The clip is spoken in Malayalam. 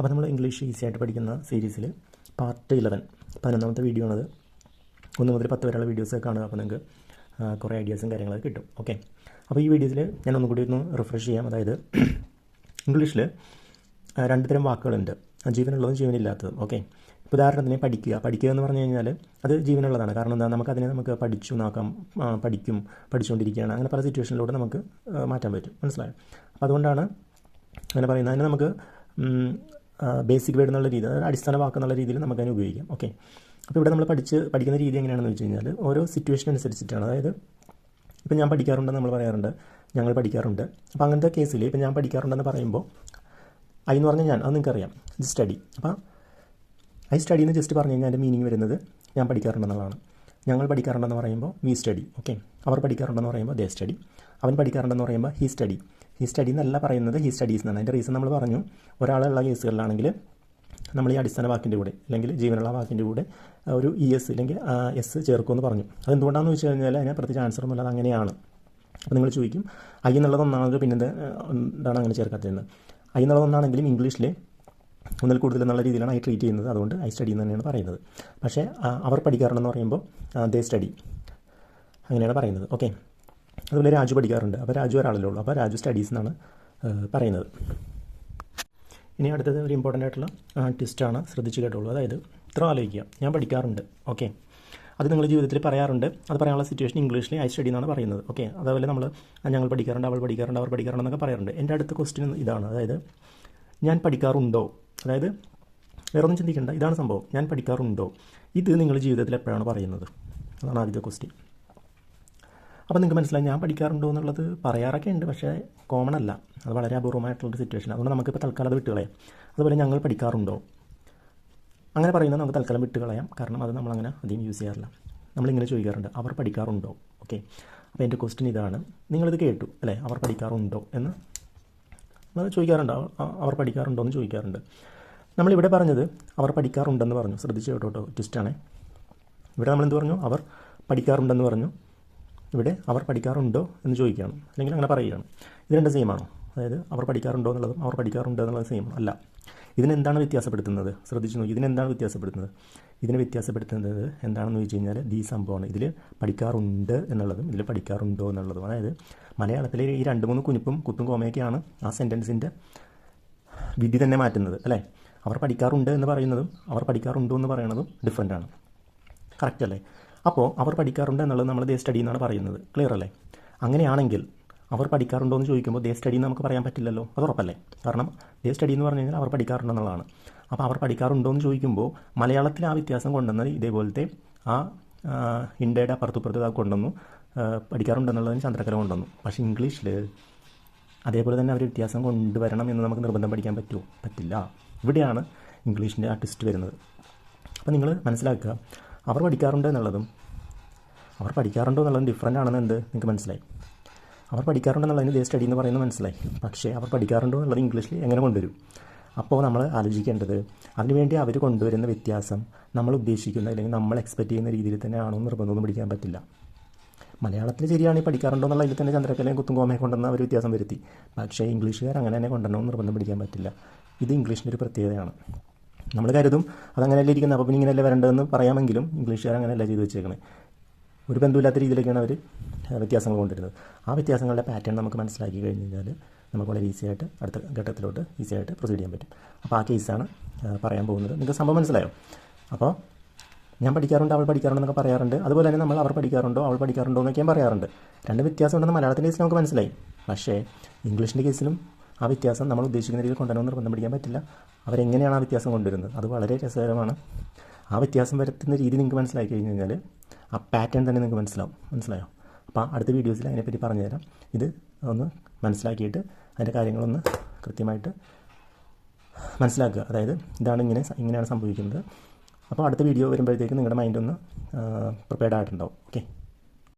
അപ്പോൾ നമ്മൾ ഇംഗ്ലീഷ് ഈസി ആയിട്ട് പഠിക്കുന്ന സീരീസിൽ പാർട്ട് ഇലവൻ പതിനൊന്നാമത്തെ വീഡിയോ ആണത്. ഒന്ന് മുതൽ പത്ത് വരെയുള്ള വീഡിയോസ് കാണുക. അപ്പോൾ നിങ്ങൾക്ക് കുറേ ഐഡിയാസും കാര്യങ്ങളൊക്കെ കിട്ടും. ഓക്കെ അപ്പോൾ ഈ വീഡിയോസിൽ ഞാൻ ഒന്നും കൂടി ഒന്ന് റിഫ്രഷ് ചെയ്യാം. അതായത് ഇംഗ്ലീഷിൽ രണ്ട് തരം വാക്കുകളുണ്ട്. ജീവനുള്ളതും ജീവനില്ലാത്തതും. ഓക്കെ ഉദാഹരണത്തിന് പഠിക്കുക. പഠിക്കുക എന്ന് പറഞ്ഞു കഴിഞ്ഞാൽ അത് ജീവനുള്ളതാണ്. കാരണം എന്താ? നമുക്കതിനെ നമുക്ക് പഠിച്ചു നോക്കാം. പഠിക്കും പഠിച്ചുകൊണ്ടിരിക്കുകയാണ് അങ്ങനെ പല സിറ്റുവേഷനിലൂടെ നമുക്ക് മാറ്റാൻ പറ്റും. മനസ്സിലായോ? അപ്പോൾ അതുകൊണ്ടാണ് അങ്ങനെ പറയുന്നത്. അതിന് നമുക്ക് ബേസിക് വേർഡ് എന്നുള്ള രീതി അതായത് അടിസ്ഥാന വാക്ക് എന്നുള്ള രീതിയിൽ നമുക്ക് അതിനെ ഉപയോഗിക്കാം. ഓക്കെ അപ്പോൾ ഇവിടെ നമ്മൾ പഠിച്ച് പഠിക്കുന്ന രീതി എങ്ങനെയാണെന്ന് വെച്ച് കഴിഞ്ഞാൽ ഓരോ സിറ്റുവേഷൻ അനുസരിച്ചിട്ടാണ്. അതായത് ഇപ്പം ഞാൻ പഠിക്കാറുണ്ടെന്ന് നമ്മൾ പറയാറുണ്ട് ഞങ്ങൾ പഠിക്കാറുണ്ട്. അപ്പോൾ അങ്ങനത്തെ കേസിൽ ഇപ്പം ഞാൻ പഠിക്കാറുണ്ടെന്ന് പറയുമ്പോൾ ഐ എന്ന് പറഞ്ഞാൽ ഞാൻ അത് നിങ്ങൾക്കറിയാം. സ്റ്റഡി അപ്പോൾ ഐ സ്റ്റഡി എന്ന് ജസ്റ്റ് പറഞ്ഞു കഴിഞ്ഞാൽ അതിന്റെ മീനിങ് വരുന്നത് ഞാൻ പഠിക്കാറുണ്ടെന്നുള്ളതാണ്. ഞങ്ങൾ പഠിക്കാറുണ്ടെന്ന് പറയുമ്പോൾ വി സ്റ്റഡി ഓക്കെ അവർ പഠിക്കാറുണ്ടെന്ന് പറയുമ്പോൾ ദേ സ്റ്റഡി അവൻ പഠിക്കാറുണ്ടെന്ന് പറയുമ്പോൾ ഹി സ്റ്റഡി ഹി സ്റ്റഡി എന്നല്ല പറയുന്നത് ഈ സ്റ്റഡീസ് എന്നാണ്. അതിന്റെ റീസൺ നമ്മൾ പറഞ്ഞു. ഒരാളുള്ള കേസുകളിലാണെങ്കിൽ നമ്മൾ ഈ അടിസ്ഥാന വാക്കിന്റെ കൂടെ അല്ലെങ്കിൽ ജീവനുള്ള വാക്കിന്റെ കൂടെ ഒരു ഇ എസ് അല്ലെങ്കിൽ എസ് ചേർക്കുമെന്ന് പറഞ്ഞു. അതെന്തുകൊണ്ടാണെന്ന് വെച്ച് കഴിഞ്ഞാൽ അതിന് പ്രത്യേകിച്ച് ആൻസർ ഒന്നുമില്ല അങ്ങനെയാണ്. അപ്പോൾ നിങ്ങൾ ചോദിക്കും ഐ എന്നുള്ളത് ഒന്നാണെങ്കിൽ പിന്നെ എന്താണ് അങ്ങനെ ചേർക്കാത്തതെന്ന്? ഐ എന്നുള്ളത് ഒന്നാണെങ്കിലും ഇംഗ്ലീഷിൽ ഒന്നിൽ കൂടുതൽ എന്നുള്ള രീതിയിലാണ് ഐ ട്രീറ്റ് ചെയ്യുന്നത്. അതുകൊണ്ട് ഐ സ്റ്റഡി എന്ന് തന്നെയാണ് പറയുന്നത്. പക്ഷേ അവർ പഠിക്കാറുണ്ടെന്ന് പറയുമ്പോൾ ദേ സ്റ്റഡി അങ്ങനെയാണ് പറയുന്നത്. ഓക്കെ അതുപോലെ രാജു പഠിക്കാറുണ്ട്. അപ്പോൾ രാജു ഒരാളല്ലേ ഉള്ളൂ. അപ്പോൾ രാജു സ്റ്റഡീസ് എന്നാണ് പറയുന്നത്. ഇനി അടുത്തത് ഒരു ഇമ്പോർട്ടന്റ് ആയിട്ടുള്ള ട്വിസ്റ്റാണ് ശ്രദ്ധിച്ച് കേട്ടുള്ളൂ അതായത് ഇത്ര ആലോചിക്കുക. ഞാൻ പഠിക്കാറുണ്ട്. ഓക്കെ അത് നിങ്ങൾ ജീവിതത്തിൽ പറയാറുണ്ട്. അത് പറയാനുള്ള സിറ്റുവേഷൻ ഇംഗ്ലീഷിൽ ഐ സ്റ്റഡി എന്നാണ് പറയുന്നത്. ഓക്കെ അതേപോലെ നമ്മൾ ഞങ്ങൾ പഠിക്കാറുണ്ട് അവൾ പഠിക്കാറുണ്ട് അവർ പഠിക്കാറുണ്ട് എന്നൊക്കെ പറയാറുണ്ട്. എന്റെ അടുത്ത ക്വസ്റ്റ്യൻ ഇതാണ്. അതായത് ഞാൻ പഠിക്കാറുണ്ടോ? അതായത് വേറൊന്നും ചിന്തിക്കേണ്ട. ഇതാണ് സംഭവം. ഞാൻ പഠിക്കാറുണ്ടോ? ഇത് നിങ്ങൾ ജീവിതത്തിൽ എപ്പോഴാണ് പറയുന്നത്? അതാണ് ആദ്യത്തെ ക്വസ്റ്റ്യൻ അപ്പോൾ നിങ്ങൾക്ക് മനസ്സിലായി ഞാൻ പഠിക്കാറുണ്ടോ എന്നുള്ളത് പറയാറൊക്കെ ഉണ്ട് പക്ഷേ കോമൺ അല്ല. അത് വളരെ അപൂർവമായിട്ടുള്ളൊരു സിറ്റുവേഷൻ അതുകൊണ്ട് നമുക്കിപ്പോൾ തൽക്കാലം അത് വിട്ടുകളയാം. അതുപോലെ ഞങ്ങൾ പഠിക്കാറുണ്ടോ? അങ്ങനെ പറയുന്നത് നമുക്ക് തൽക്കാലം വിട്ടുകളയാം. കാരണം അത് നമ്മളങ്ങനെ അധികം യൂസ് ചെയ്യാറില്ല. നമ്മളിങ്ങനെ ചോദിക്കാറുണ്ട് അവർ പഠിക്കാറുണ്ടോ? ഓക്കെ അപ്പോൾ എന്റെ ക്വസ്റ്റ്യൻ ഇതാണ് നിങ്ങളിത് കേട്ടു അല്ലേ? അവർ പഠിക്കാറുണ്ടോ? എന്ന് നമ്മൾ ചോദിക്കാറുണ്ട് അവ- അവർ പഠിക്കാറുണ്ടോ? എന്ന് ചോദിക്കാറുണ്ട്. നമ്മളിവിടെ പറഞ്ഞത് അവർ പഠിക്കാറുണ്ടെന്ന് പറഞ്ഞു. ശ്രദ്ധിച്ചു കേട്ടോ ട്വിസ്റ്റാണേ ഇവിടെ നമ്മൾ എന്ത് പറഞ്ഞു? അവർ പഠിക്കാറുണ്ടെന്ന് പറഞ്ഞു. ഇവിടെ അവർ പഠിക്കാറുണ്ടോ എന്ന് ചോദിക്കുകയാണ്. അല്ലെങ്കിൽ അങ്ങനെ പറയുകയാണ്. ഇത് രണ്ട് സെയിമാണോ അതായത് അവർ പഠിക്കാറുണ്ടോ എന്നുള്ളതും അവർ പഠിക്കാറുണ്ടോ എന്നുള്ളത് സെയിം അല്ല. ഇതിനെന്താണ് വ്യത്യാസപ്പെടുത്തുന്നത്? ശ്രദ്ധിച്ചു നോക്കി. ഇതിനെന്താണ് വ്യത്യാസപ്പെടുത്തുന്നത്? ഇതിനെ വ്യത്യാസപ്പെടുത്തുന്നത് എന്താണെന്ന് ചോദിച്ചു കഴിഞ്ഞാൽ ഈ സംഭവമാണ്. ഇതിൽ പഠിക്കാറുണ്ട് എന്നുള്ളതും ഇതിൽ പഠിക്കാറുണ്ടോ എന്നുള്ളതും. അതായത് മലയാളത്തിലെ ഈ രണ്ട് മൂന്ന് കുനിപ്പും കുത്തും കോമയൊക്കെയാണ് ആ സെന്റൻസിന്റെ വിധി തന്നെ മാറ്റുന്നത് അല്ലേ? അവർ പഠിക്കാറുണ്ട് എന്ന് പറയുന്നതും അവർ പഠിക്കാറുണ്ടോ എന്ന് പറയുന്നതും ഡിഫറെന്റ് ആണ്. കറക്റ്റ് അല്ലേ? അപ്പോൾ അവർ പഠിക്കാറുണ്ട് എന്നുള്ളത് നമ്മൾ ദേ സ്റ്റഡി എന്നാണ് പറയുന്നത്. ക്ലിയർ അല്ലേ? അങ്ങനെയാണെങ്കിൽ അവർ പഠിക്കാറുണ്ടോ എന്ന് ചോദിക്കുമ്പോൾ ദേ സ്റ്റഡി നമുക്ക് പറയാൻ പറ്റില്ലല്ലോ. അത് ഉറപ്പല്ലേ? കാരണം ദേ സ്റ്റഡി എന്ന് പറഞ്ഞു കഴിഞ്ഞാൽ അവർ പഠിക്കാറുണ്ടെന്നുള്ളതാണ് അപ്പോൾ അവർ പഠിക്കാറുണ്ടോ എന്ന് ചോദിക്കുമ്പോൾ മലയാളത്തിൽ ആ വ്യത്യാസം കൊണ്ടുവന്നത് ഇതേപോലത്തെ ആ ഇൻഡയുടെ അപ്പുറത്തുപ്പുറത്ത് കൊണ്ടുവന്നു. പഠിക്കാറുണ്ടെന്നുള്ളതിന് ചന്ദ്രക്കല കൊണ്ടുവന്നു. പക്ഷേ ഇംഗ്ലീഷിൽ അതേപോലെ തന്നെ അവർ വ്യത്യാസം കൊണ്ടുവരണം എന്ന് നമുക്ക് നിർബന്ധം പഠിക്കാൻ പറ്റുമോ? പറ്റില്ല. ഇവിടെയാണ് ഇംഗ്ലീഷിന്റെ ആ ട്വിസ്റ്റ് വരുന്നത്. അപ്പോൾ നിങ്ങൾ മനസ്സിലാക്കുക അവർ പഠിക്കാറുണ്ട് എന്നുള്ളതും അവർ പഠിക്കാറുണ്ടോ എന്നുള്ളതും ഡിഫറന്റ് ആണെന്ന് എന്ത് നിങ്ങൾക്ക് മനസ്സിലായി? അവർ പഠിക്കാറുണ്ടെന്നുള്ളതിന് ദേ സ്റ്റഡി എന്ന് പറയുന്നത് മനസ്സിലായി. പക്ഷേ അവർ പഠിക്കാറുണ്ടോ എന്നുള്ളത് ഇംഗ്ലീഷിൽ എങ്ങനെ കൊണ്ടുവരും? അപ്പോൾ നമ്മൾ ആലോചിക്കേണ്ടത് അതിനുവേണ്ടി അവർ കൊണ്ടുവരുന്ന വ്യത്യാസം നമ്മൾ ഉദ്ദേശിക്കുന്ന അല്ലെങ്കിൽ നമ്മൾ എക്സ്പെക്റ്റ് ചെയ്യുന്ന രീതിയിൽ തന്നെ ആണോ നിർബന്ധമൊന്നും പിടിക്കാൻ പറ്റില്ല. മലയാളത്തിൽ ശരിയാണെങ്കിൽ പഠിക്കാറുണ്ടോ എന്നുള്ള ഇതിൽ തന്നെ ചന്ദ്രക്കലയും കുത്തും കോമയെ കൊണ്ടുവന്ന അവർ വ്യത്യാസം വരുത്തി. പക്ഷേ ഇംഗ്ലീഷുകാർ അങ്ങനെ തന്നെ കൊണ്ടുവരണമെന്ന് നിർബന്ധം പിടിക്കാൻ പറ്റില്ല. ഇത് ഇംഗ്ലീഷിന്റെ ഒരു പ്രത്യേകതയാണ്. നമ്മൾ കരുതും അതങ്ങനെയല്ലേ ഇരിക്കുന്നത്? അപ്പോൾ പിന്നെ ഇങ്ങനെയല്ലേ വരേണ്ടതെന്ന് പറയാമെങ്കിലും ഇംഗ്ലീഷുകാർ അങ്ങനെയല്ല ചെയ്തു വെച്ചേക്കണേ. ഒരു ബന്ധമില്ലാത്ത രീതിയിലേക്കാണ് അവർ വ്യത്യാസങ്ങൾ കൊണ്ടുവരുന്നത്. ആ വ്യത്യാസങ്ങളുടെ പാറ്റേൺ നമുക്ക് മനസ്സിലാക്കി കഴിഞ്ഞ് കഴിഞ്ഞാൽ നമുക്ക് വളരെ ഈസി ആയിട്ട് അടുത്ത ഘട്ടത്തിലോട്ട് ഈസി ആയിട്ട് പ്രൊസീഡ് ചെയ്യാൻ പറ്റും. അപ്പോൾ ആ കേസാണ് പറയാൻ പോകുന്നത്. നിങ്ങൾക്ക് സംഭവം മനസ്സിലായോ? അപ്പോൾ ഞാൻ പഠിക്കാറുണ്ട് അവൾ പഠിക്കാറുണ്ടെന്നൊക്കെ പറയാറുണ്ട്. അതുപോലെ തന്നെ നമ്മൾ അവർ പഠിക്കാറുണ്ടോ അവൾ പഠിക്കാറുണ്ടോ എന്നൊക്കെയും പറയാറുണ്ട്. രണ്ട് വ്യത്യാസമുണ്ടെന്ന് മലയാളത്തിന്റെ കേസിൽ നമുക്ക് മനസ്സിലായി. പക്ഷേ ഇംഗ്ലീഷിന്റെ കേസിലും ആ വ്യത്യാസം നമ്മൾ ഉദ്ദേശിക്കുന്ന രീതിയിൽ കൊണ്ടുവരണമെന്ന് നിർബന്ധം പിടിക്കാൻ പറ്റില്ല. അവരെങ്ങനെയാണ് ആ വ്യത്യാസം കൊണ്ടുവരുന്നത്? അത് വളരെ രസകരമാണ്. ആ വ്യത്യാസം വരുത്തുന്ന രീതി നിങ്ങൾക്ക് മനസ്സിലാക്കി കഴിഞ്ഞ് കഴിഞ്ഞാൽ ആ പാറ്റേൺ തന്നെ നിങ്ങൾക്ക് മനസ്സിലാവും. മനസ്സിലായോ? അപ്പോൾ അടുത്ത വീഡിയോസിൽ അതിനെപ്പറ്റി പറഞ്ഞുതരാം. ഇത് ഒന്ന് മനസ്സിലാക്കിയിട്ട് അതിന്റെ കാര്യങ്ങളൊന്ന് കൃത്യമായിട്ട് മനസ്സിലാക്കുക. അതായത് ഇതാണ് ഇങ്ങനെ ഇങ്ങനെയാണ് സംഭവിക്കുന്നത്. അപ്പോൾ അടുത്ത വീഡിയോ വരുമ്പോഴത്തേക്കും നിങ്ങളുടെ മൈൻഡ് ഒന്ന് പ്രിപ്പയർഡ് ആയിട്ടുണ്ടാവും. ഓക്കെ